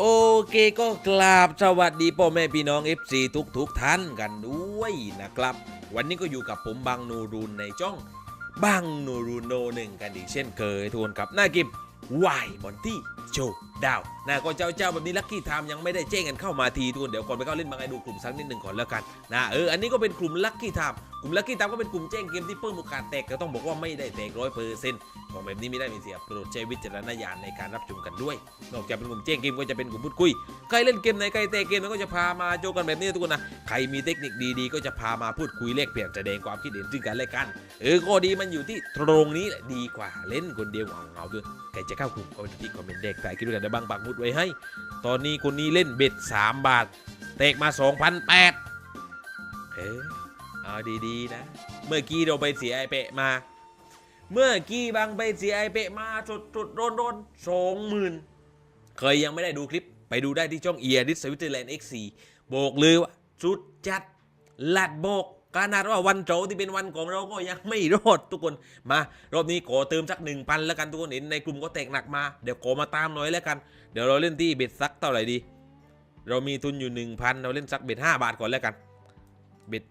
โอเคก็กราบสวัสดีพ่อแม่พี่น้อง FC ทุกทุกๆท่านกันด้วยนะครับ วันนี้ก็อยู่กับผมบางนูรุนในจ้องบางนูรุนโนหนึ่งกันอีกเช่นเคยทวนกับหน้ากิมวายบอนตี้โจดาวนะก็เจ้าเจ้าแบบนี้ลัคกี้ไทม์ยังไม่ได้แจ้งกันเข้ามาทีทุกคนเดี๋ยวก่อนไปเข้าเล่นบางไอดูกลุ่มสักนิดหนึ่งก่อนแล้วกันนะเอออันนี้ก็เป็นกลุ่มลัคกี้ไทม์กลุ่มลัคกี้ไทม์ก็เป็นกลุ่มแจ้งเกมที่เพิ่มโอกาสแตกแต่ต้องบอกว่าไม่ได้แตกร้อยเปอร์เซ็นต์ของแบบนี้ไม่ได้มีเสียโปรดใช้วิจารณญาณในการรับชมกันด้วย นอกจากเป็นกลุ่มแจ้งเกมก็จะเป็นกลุ่มพูดคุยใครเล่นเกมไหนใครเตะเกมนั้นก็จะพามาโจกันแบบนี้ทุกคนนะใครมีเทคนิคดีๆ ก็จะพามาพูดคุยเลขเปลี่ยนแสดงความคิดเห็นซึ่งกันและกันเออข้อดีมันอยู่ที่ตรงนี้แหละดีกว่าเล่นคนเดียวเหงาๆด้วยใครจะเข้ากลุ่มก็ไปที่คอมเมนต์เด็กใส่คิดด้วยกันเดี๋ยวบางปากมุดไว้ให้ ตอนนี้คนนี้เล่นเบ็ด 3 บาท เตกมา2,008เออเอาดีๆนะ เมื่อกี้เราไปเสียไอเปะมา เมื่อกี้บางไปเสียไอเปะมาสุดสุดๆโดนโดนสองหมื่นเคยยังไม่ได้ดูคลิปไปดูได้ที่ช่องเอียดิสวิตเซอร์แลนด์ X4 โบกเลยว่าสุดจัดลัดโบก ขนาดว่าวันโจที่เป็นวันของเราก็ยังไม่รอดทุกคนมารอบนี้ขอเติมสักหนึ่งพันแล้วกันทุกคนเห็นในกลุ่มก็แตกหนักมาเดี๋ยวขอมาตามหน่อยแล้วกัน เดี๋ยวเราเล่นที่เบ็ดซักเท่าไหร่ดี เรามีทุนอยู่1,000เราเล่นซักเบ็ด5บาทก่อนแล้วกันเบ็ด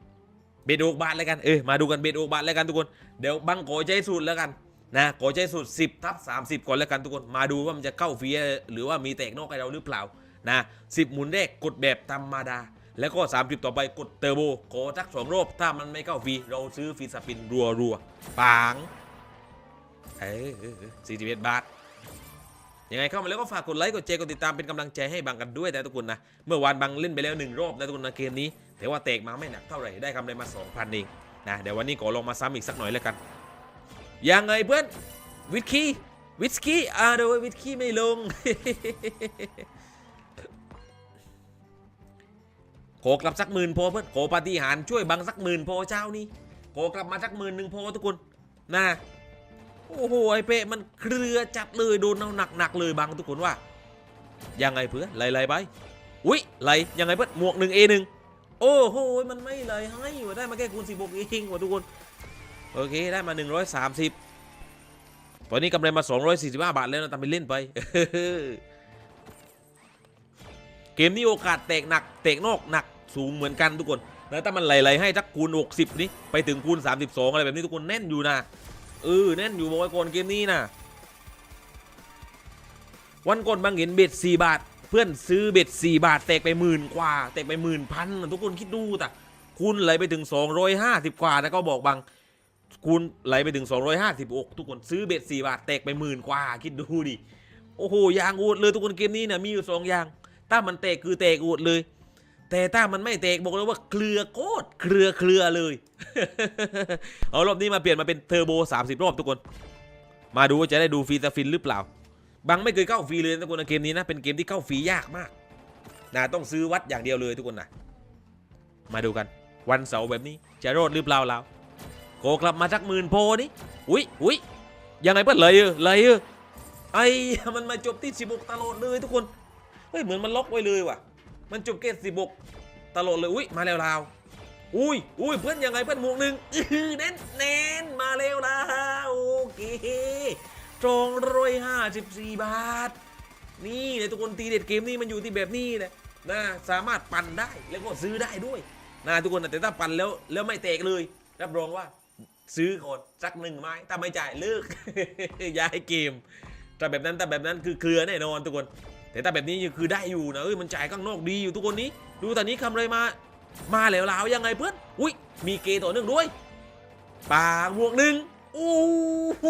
เบ็ดโอกบาทแล้วกันเออมาดูกันเบ็ดโอกบาทแล้วกันทุกคนเดี๋ยวบังขอใจสูตรแล้วกันนะขอใจสูตร10ทับ30 ก่อนแล้วกันทุกคนมาดูว่ามันจะเข้าฟรีหรือว่ามีแตกนอกให้เราหรือเปล่านะ10 หมุนแรกกดแบบธรรมดา แล้วก็30ต่อไปกดเทอร์โบขอสักสองรอบถ้ามันไม่เข้าฟรีเราซื้อฟรีสปินรัวรัวปางเออเออเออ41บาทยังไงเข้ามาแล้วก็ฝากกดไลค์กดแชร์กดติดตามเป็นกำลังใจให้บังกันด้วยนะทุกคนนะ เมื่อวานบังเล่นไปแล้วหนึ่งรอบนะทุกคนนะเกมนี้ แต่ว่าเตกมาไม่หนักเท่าไหร่ได้กำไรมา 2,000เองนะเดี๋ยววันนี้ขอลองมาซ้ำอีกสักหน่อยแล้วกันยังไงเพื่อนวิสกี้วิสกี้อ่าเดี๋ยววิสกี้ไม่ลง ขอกลับสักหมื่นพอเพื่อนขอปาฏิหารช่วยบังสักหมื่นพอเจ้านี้ขอกลับมาสักหมื่นหนึ่งพอทุกคนนะโอ้โหไอเปะมันเครือจัดเลยโดนเอาหนักๆเลยบางทุกคนว่ายังไงเพื่อนไล่ไล่ไปอุ้ยไหลยังไงเพื่อนหมวกหนึ่งเอหนึ่งโอ้โหมันไม่ไล่ให้วะได้มาแค่คูณสิบหกเองว่ะทุกคนโอเคได้มา 130 ตอนนี้กำไรมา 245 บาทแล้วนะทำไปเล่นไป เกมนี้โอกาสแตกหนัก แตกนอกหนัก สูงเหมือนกันทุกคนแล้วถ้ามันไหลๆให้ทักคูณ 60 นี่ไปถึงคูณ 32 อะไรแบบนี้ทุกคนแน่นอยู่นะเออแน่นอยู่บอกไว้ก่อนเกมนี้นะวันก่อนบางเห็นเบ็ด4บาท เพื่อนซื้อเบ็ด4บาทแตกไปหมื่นกว่าแตกไปหมื่นพันทุกคนคิดดูแต่คูณไหลไปถึง 250 กว่านะก็บอกบางคูณไหลไปถึง 256 ทุกคนซื้อเบ็ด4บาทแตกไปหมื่นกว่าคิดดูดิโอ้โหยางอูดเลยทุกคนเกมนี้เนี่ยมีอยู่สองอย่าง ถ้ามันแตกคือแตกอูดเลย แต่ถ้ามันไม่แตกบอกเลยว่าเครือโคตรเครือเครือเลย เอารอบนี้มาเปลี่ยนมาเป็นเทอร์โบ 30 รอบทุกคน มาดูว่าจะได้ดูฟรีสฟินหรือเปล่าบางไม่เคยเข้าฟรีเลยนทุกคนนะเกมนี้นะ เป็นเกมที่เข้าฟรียากมากนะต้องซื้อวัดอย่างเดียวเลยทุกคนนะมาดูกันวันเสาร์แบบนี้จะรอดหรือเปล่าเราโกกลับมาสักหมื่นโพนี่อุ้ยอุ้ยยังไงเพื่อนเลยเออเลยเออไอ้มันมาจบที่16ตลอดเลยทุกคนเฮ้ยเหมือนมันล็อกไว้เลยว่ะ มันจบเกต16ตลอดเลยอุ้ยมาแล้วลาวอุ้ยอุ้ยเพื่อนยังไงเพื่อนหมวกหนึ่งเน้นเน้นมาเร็วนะโอเคจองร้อยห้าสิบสี่บาท นี่เลยทุกคนตีเด็ดเกมนี้มันอยู่ที่แบบนี้แหละนะสามารถปั่นได้แล้วก็ซื้อได้ด้วยนะทุกคนแต่ถ้าปั่นแล้วแล้วไม่แตกเลย รับรองว่าซื้อก่อนสักหนึ่งไม้ถ้าไม่จ่ายเลิกย้ายเกมถ้าแบบนั้นถ้าแบบนั้นคือเคลียร์แน่นอนทุกคน แต่ถ้าแบบนี้คือได้อยู่นะเอ้ยมันจ่ายข้างนอกดีอยู่ทุกคนนี้ ดูตอนนี้คำอะไรมา มาแล้วลาวยังไงเพื่อนอุ้ยมีเกย์ต่อเนื่งด้วยปาหมวกหนึ่งโอ้โห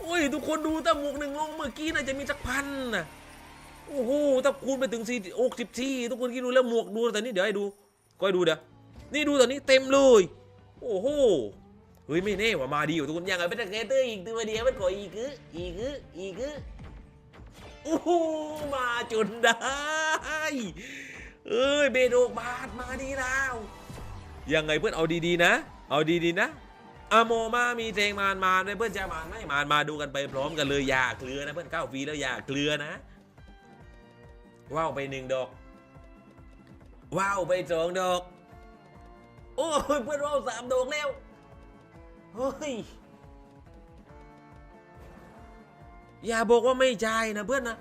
โอ้ยทุกคนดูถ้าหมวกหนึ่งลงเมื่อกี้น่าจะมีสักพันนะโอ้โหถ้าคูณไปถึงสี่อกสิบสี่ทุกคนคิดดูแล้วหมวกดูตอนนี้เดี๋ยวให้ดูก็ให้ดูเดี๋ยวนี่ดูตอนนี้เต็มเลย โอ้โหเฮ้ยไม่แน่ว่ามาดีอยู่ทุกคนยังไงเป็นเกเตอร์อีกตัวเดียวมันขออีกคืออีกคืออีกคือ อ้มาจนได้ เอ้ยเบโดกบาทมาดีแล้วยังไงเพื่อนเอาดีๆนะ เอาดีๆนะอโมมามีเพลงมานมาด้วยเพื่อนจะมานไม่มานมาดูกันไปพร้อมกันเลยอย่าเคลือนะเพื่อนเข้าฟีแล้วอย่าเคลือนะว้าวไปหนึ่งดอกว้าวไปสองดอก โอ้ยเพื่อนว้าวสามดอกแล้วเฮ้ย อย่าบอกว่าไม่ใช่นะเพื่อนนะ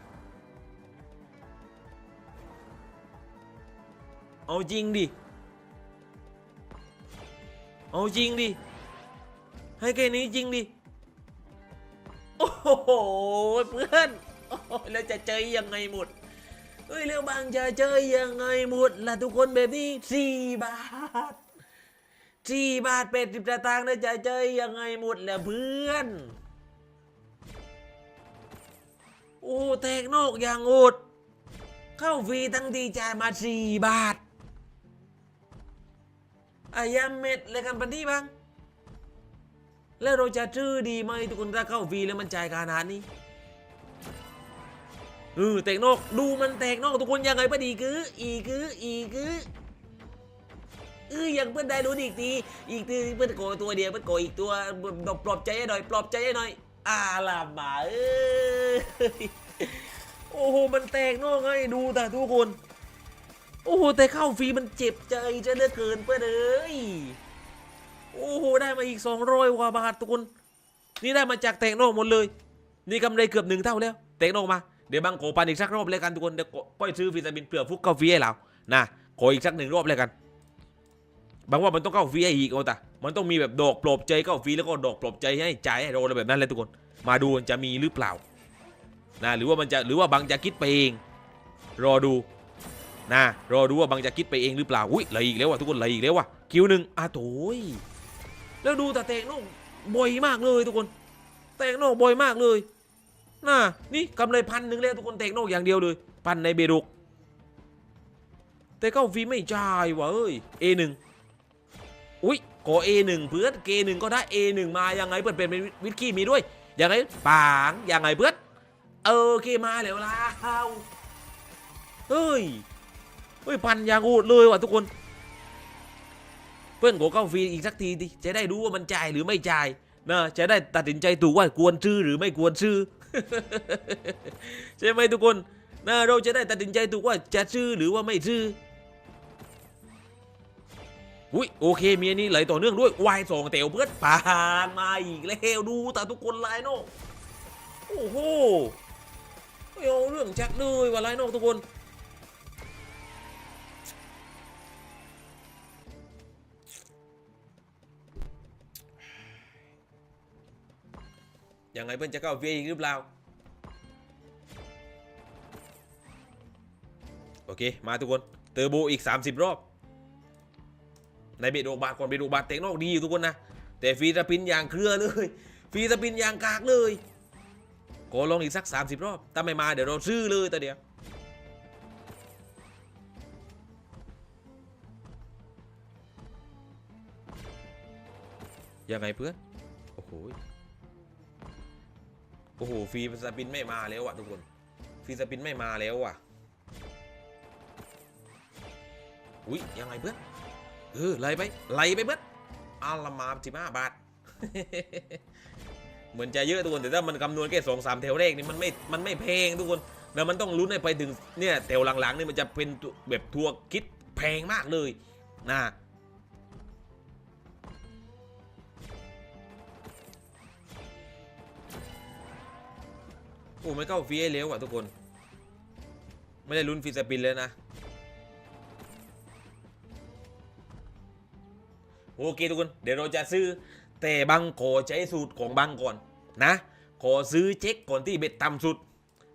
เอาจริงดิ เอาจริงดิ ให้แค่นี้จริงดิ โอ้โหเพื่อนโอ้แล้วจะเจอยังไงหมดเฮ้ยเรื่องบางจะเจอยังไงหมดล่ะทุกคนแบบนี้สี่บาทสี่บาทเป็ดสิบตางค์นะจะเจอยังไงหมดล่ะเพื่อน โอ้แตกนกอย่างโอดเข้าฟรีทั้งทีจ่ายมาสี่บาทอายามเม็ดเลยกันปันที่บ้าง แล้วเราจะชื่อดีไหมทุกคนถ้าเข้าฟรีแล้วมันจ่ายขนาดนี้เออแตกนอกดูมันแตกนอกทุกคนยังไงปะดีคืออีคืออีคือเออยังเพื่อนได้รู้อีกทีอีกทีเพื่อนโกตัวเดียวเพื่อนโกอีกตัวปลอบใจให้หน่อยปลอบใจให้หน่อยอาลามาเอ้ย โอ้โห มันแตกนอกให้ดูแต่ทุกคน โอ้โห แต่เข้าฟรีมันเจ็บใจจะเลือเกินเพื่อนเอ้ย โอ้โห ได้มาอีก 200กว่าบาททุกคน นี่ได้มาจากแตกนอกหมดเลย นี่กำไรเกือบหนึ่งเท่าแล้ว แตกนอกมา เดี๋ยวบังโกปันอีกสักรอบเลยกันทุกคน เดี๋ยวป้อยซื้อวิตามินเปลือกฟุกเข้าฟรีให้เรา นะ ขออีกสักหนึ่งรอบเลยกัน บางว่ามันต้องเข้าฟรีให้อีกเอาแต่มันต้องมีแบบดอกปลอบใจเข้าฟรีแล้วก็ดอกปลอบใจให้จ่ายให้เราอะไรแบบนั้นเลยทุกคน มาดูจะมีหรือเปล่า นะหรือว่ามันจะหรือว่าบางจะคิดไปเอง รอดูนะรอดูว่าบางจะคิดไปเองหรือเปล่าอุ้ยเหลยอีกแล้วว่ะทุกคนเหลยอีกแล้วว่ะคิวหนึ่งอะโถยแล้วดูแต่เตะนอกบ่อยมากเลยทุกคนเตะนอกบ่อยมากเลยน่ะนี่กำไรพันหนึ่งแล้วทุกคนเตะนอกอย่างเดียวเลยพันในเบรุกแต่เข้าฟีไม่จ่ายว่ะเอ้ย A1 อุ้ยขอ A1 เพื่อน K1 ก็ได้ A1 มายังไงเพื่อนเป็นวิสกี้มีด้วยยังไงปางยังไงเพื่อน เออเคมาแล้วล่ะเฮ้ยเฮ้ย พันยางโหดเลยว่ะทุกคน เพื่อนขอเข้าฟรีอีกสักทีดิจะได้รู้ว่ามันจ่ายหรือไม่จ่ายนะจะได้ตัดสินใจถูกว่าควรซื้อหรือไม่ควรซื้อใช่ไหมทุกคนนะเราจะได้ตัดสินใจถูกว่าจะซื้อหรือว่าไม่ซื้ออุ้ยโอเคเมียนี้ไหลต่อเนื่องด้วยวายสองเต๋วเพื่อนผ่านมาอีกแล้วดูแต่ทุกคนไลน์โนโอ้โห ไม่เอาเรื่องแจักเลยว่าไลน์โนทุกคนยังไงเพื่อนจะเข้าฟรีอีกหรือเปล่า โอเค มาทุกคนเตอร์โบอีก 30 รอบ ในเบดโอบาทก่อนเบดโอบาทเตะนอกดีอยู่ทุกคนนะ แต่ฟีสปินอย่างเครือเลย ฟีสปินอย่างกากเลย ขอลงอีกสัก 30 รอบ ถ้าไม่มาเดี๋ยวเราซื้อเลยแต่เดียว ยังไงเพื่อน โอ้โห โอ้โหฟรีสปินไม่มาแล้วอะทุกคน ฟรีสปินไม่มาแล้วอะ อุ้ยยังไงเพื่อน เออไล่ไปไล่ไปเพื่อนอาละมาสิบห้าบาท เหมือนจะเยอะทุกคนแต่ถ้ามันคำนวณแค่สองสามแถวแรกนี่มันไม่มันไม่แพงทุกคนแล้วมันต้องลุ้นให้ไปถึงเนี่ยแถวหลังๆนี่มันจะเป็นแบบทัวร์คิดแพงมากเลยนะโอ้ไม่เข้าฟรีให้เร็วอะทุกคน ไม่ได้ลุ้นฟีสปินเลยนะโอเคทุกคน เดี๋ยวเราจะซื้อแต่บังขอใช้สูตรของบังก่อน นะขอซื้อเช็คก่อนที่เบ็ดต่ำสุด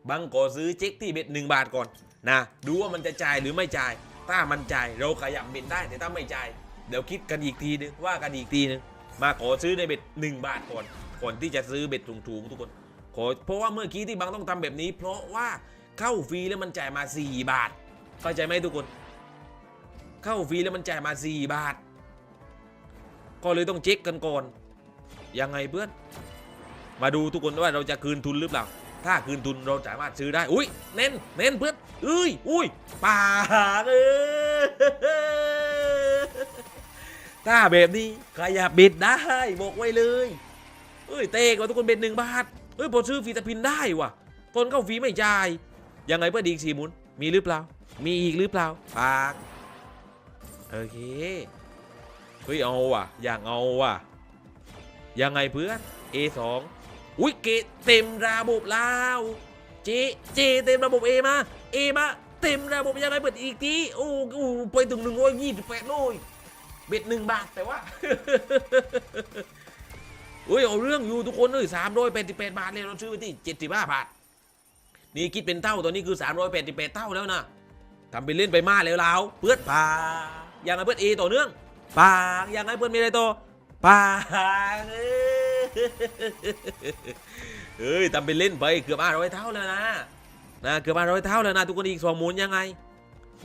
บังขอซื้อเช็คที่เบ็ดหนึ่งบาทก่อนนะดูว่ามันจะจ่ายหรือไม่จ่าย ถ้ามันจ่ายเราขยับเบ็ดได้แต่ถ้าไม่จ่ายเดี๋ยวคิดกันอีกทีนึงว่ากันอีกทีนึงมาขอซื้อในเบ็ดหนึ่งบาทก่อนก่อนที่จะซื้อเบ็ดสูงๆทุกคนขอเพราะว่าเมื่อกี้ที่บังต้องทำแบบนี้ เพราะว่าเข้าฟรีแล้วมันจ่ายมา 4 บาท เข้าใจไหมทุกคน เข้าฟรีแล้วมันจ่ายมา 4 บาท ก็เลยต้องเช็คกันก่อนยังไงเพื่อน มาดูทุกคนว่าเราจะคืนทุนหรือเปล่า ถ้าคืนทุนเราสามารถซื้อได้ อุ้ยเน้นเน้นเพื่อนเอ้ยอุ้ยป่าเออถ้าแบบนี้ใครอยากบิดได้บอกไว้เลยเอ้ยเตะกว่าทุกคนเบ็ดหนึ่งบาทเอ้ยพอซื้อฟีตะพินได้ว่ะตนเข้าฟรีไม่จ่ายยังไงเพื่อนดีอีกสี่หมุนมีหรือเปล่า มีอีกหรือเปล่าปากโอเคเฮ้ยเอาว่ะ อย่างเอาว่ะ ยังไงเพื่อน A2 อุ้ยเกตเต็มระบบแล้วเจเจเต็มระบบ A มา A มาเต็มระบบยังไงเปิดอีกทีโอ้โหไปถึงหนึ่งร้อยยี่สิบแปดเลยเบ็ดหนึ่งบาทแต่ว่าเฮ้ยเอาเรื่องอยู่ทุกคนเลยสามร้อยแปดสิบแปดบาทเลยเราซื้อไปที่เจ็ดสิบห้าบาทนี่คิดเป็นเท่าตัวนี้คือสามร้อยแปดสิบแปดเท่าแล้วนะทำไปเล่นไปมากแล้วเราเพื่อนปายังไงเพื่อนเอต่อเนื่องปางยังไงเพื่อนมีอะไรต่อปางเอ้ เฮ้ยทำไปเล่นไปเกือบห้าร้อยเท่าแล้วนะนะเกือบห้าร้อยเท่าแล้วนะทุกคนอีกสองหมุนยังไง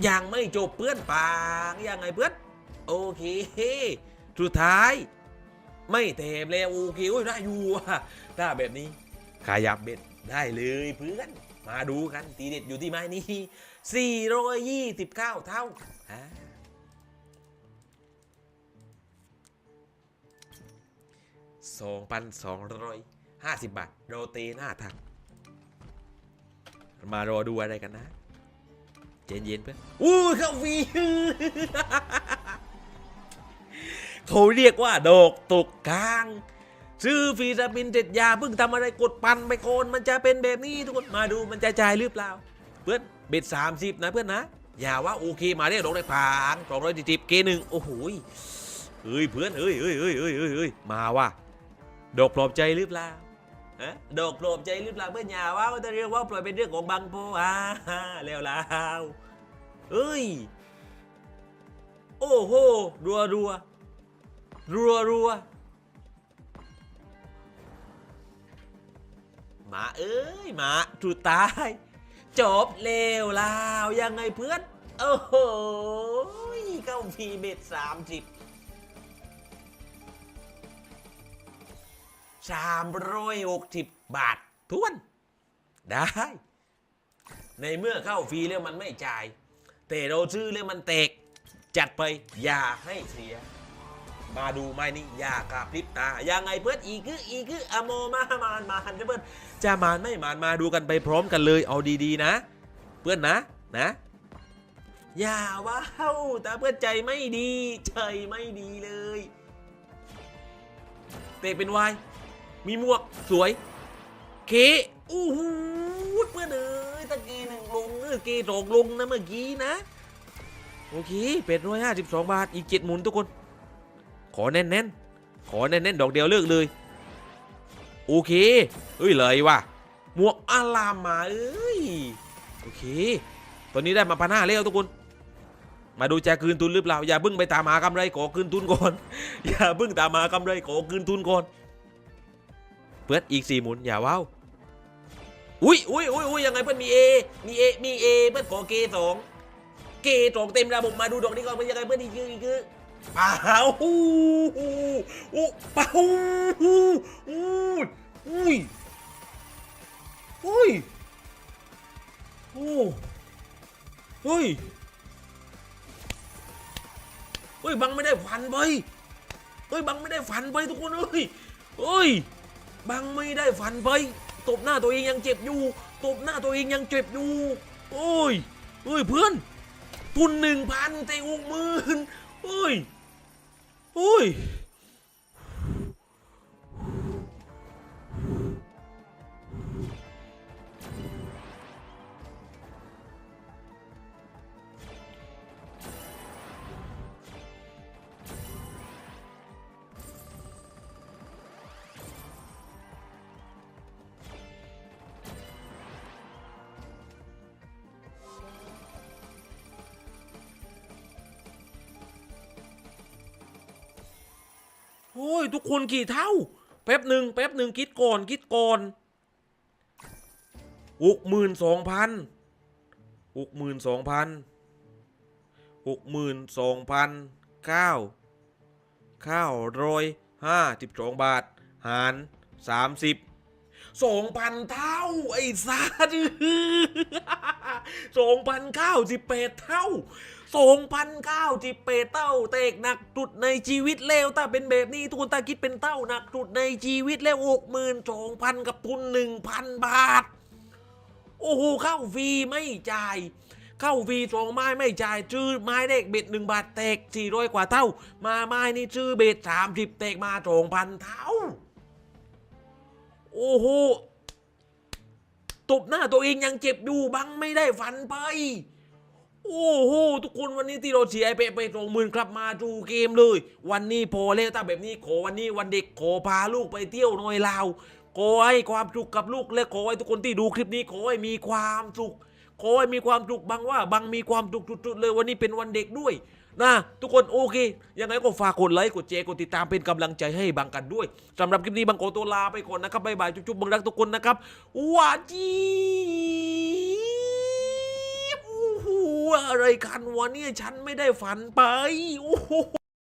ยังไม่จบเพื่อนปางยังไงเพื่อนโอเคสุดท้าย ไม่เทมแล้วโอเคโอ้ยได้อยู่ว่ะถ้าแบบนี้ขยับเบ็ดได้เลยเพื่อนมาดูกันตีเด็ดอยู่ที่ไม้นี้429 เท่า 2,250 บาท โรเตหน้าทัก มารอดูอะไรกันนะ เย็นๆเพื่อนอู้เข้าฟรีเขาเรียกว่า ดอกตกกลางซื้อฟีตามินเด็ดยาเพิ่งทำอะไรกดปันไปโคนมันจะเป็นแบบนี้ทุกคนมาดูมันจะจ่ายหรือเปล่า เพื่อนเบ็ดสามสิบนะเพื่อนนะ อย่าว่าโอเคมาเรียกดอกได้ผางสองร้อยสิบเกหนึ่งโอ้โหเฮ้ยเพื่อนเฮ้ยเฮ้ยเฮ้ยเฮ้ยเฮ้ยเฮ้ยมาว่ะ ดอกปลอบใจหรือเปล่าดอกปลอบใจหรือเปล่าเพื่อนยาว่าจะเรียกว่าปล่อยเป็นเรื่องของบางโพอ่าแล้วล้วเฮ้ย โอ้โห รัวรัวรัวรัวหมาเอ้ยหมาจุดตาย จบเลวลาว ยังไงเพื่อน โอ้โห เข้าพีเบ็ดสามสิบ สามร้อยหกสิบบาททวน ได้ ในเมื่อเข้าฟรีแล้วมันไม่จ่าย แต่เราซื้อแล้วมันแตก จัดไปอย่าให้เสีย มาดูไม่นี่อย่ากกับพริบตา ยังไงเพื่อนอีกืออีกืออโมมามานมาหันเพื่อนจะมานไม่มานมาดูกันไปพร้อมกันเลยเอาดีๆนะ เพื่อนนะนะอย่าว้าวแต่เพื่อนใจไม่ดี ใจไม่ดีเลย เตะเป็นวาย มีหมวกสวย เคอู้หูเพื่อนเอ้ยตะกี้หนึ่งลงเออเกสองลงนะเมื่อกี้นะ โอเคเป็ดร้อยห้าสิบสองบาทอีกเจ็ดหมุนทุกคน ขอแน่นๆ ขอแน่นๆ ดอกเดียวเลิกเลย โอเคเฮ้ยเลยว่ะหมวกอาลามมาเอ้ยโอเค ตอนนี้ได้มาพันห้าแล้วทุกคน มาดูแจะคืนทุนหรือเปล่า อย่าเพิ่งไปตามหากำไรขอคืนทุนก่อน อย่าเพิ่งตามหากำไรขอคืนทุนก่อน เพื่อนอีกสี่หมุนอย่าว้าวอุ้ยอุ้ยอุ้ยอุ้ยยังไงเพื่อนมีเอมีเอมีเอเพื่อนขอเกสองเกตรงเต็มระบบมาดูดอกนี้ก่อนเป็นยังไงเพื่อนอีกคืออีกคือเปล่าหูหูเปล่าหูอุ้ยอุ้ยอุ้ยโอ้เฮ้ยเฮ้ยบังไม่ได้ฝันไปเฮ้ยบังไม่ได้ฝันไปทุกคนเฮ้ยเฮ้ย บังไม่ได้ฝันไป ตบหน้าตัวเองยังเจ็บอยู่ ตบหน้าตัวเองยังเจ็บอยู่ โอ้ยเอ้ยเพื่อน ทุนหนึ่งพันแต่หกหมื่นเอ้ยเฮ้ย โอ้ย ทุกคนกี่เท่า แป๊บหนึ่งแป๊บหนึ่งคิดก่อนคิดก่อนหกหมื่นสองพันหกหมื่นสองพันหกหมื่นสองพันเก้าเก้าร้อยห้าสิบสองบาท หารสามสิบสองพันเท่า ไอ้สัสสองพันเก้าสิบแปดเท่า สองพันเก้าสิบเปเต้าเตกหนักจุดในชีวิตแล้วถ้าเป็นแบบนี้ทุกคนตาคิดเป็นเต้าหนักจุดในชีวิตแล้วหกหมื่นสองพันกับทุนหนึ่งพันบาท โอ้โหเข้าฟรีไม่จ่ายเข้าฟรีสองไม้ไม่จ่ายซื้อไม้เด็กเบ็ดหนึ่งบาทแตกสี่ร้อยกว่าเท่า มาไม้นี่ซื้อเบ็ดสามสิบแตกมาสองพันเท่า โอ้โหตบหน้าตัวเองยังเจ็บอยู่บังไม่ได้ฟันไป โอ้โหทุกคนวันนี้ที่เราเชียร์ไอเปะไปสองหมื่นกลับมาดูเกมเลย วันนี้พอแล้วถ้าแบบนี้ขอวันนี้วันเด็กขอพาลูกไปเที่ยวหน่อยลาวขอให้ความสุขกับลูกและขอให้ทุกคนที่ดูคลิปนี้ขอให้มีความสุขขอให้มีความสุขบังว่าบังมีความสุขจุดๆเลยวันนี้เป็นวันเด็กด้วยนะทุกคนโอเค ยังไงก็ฝากกดไลค์กดแชร์กดติดตามเป็นกำลังใจให้บังกันด้วยสำหรับคลิปนี้บังโกตัวลาไปก่อนนะครับบ๊ายบายจุ๊บๆบังรักทุกคนนะครับหวานจี อะไรกันวะเนี่ยฉันไม่ได้ฝันไปโอ้โห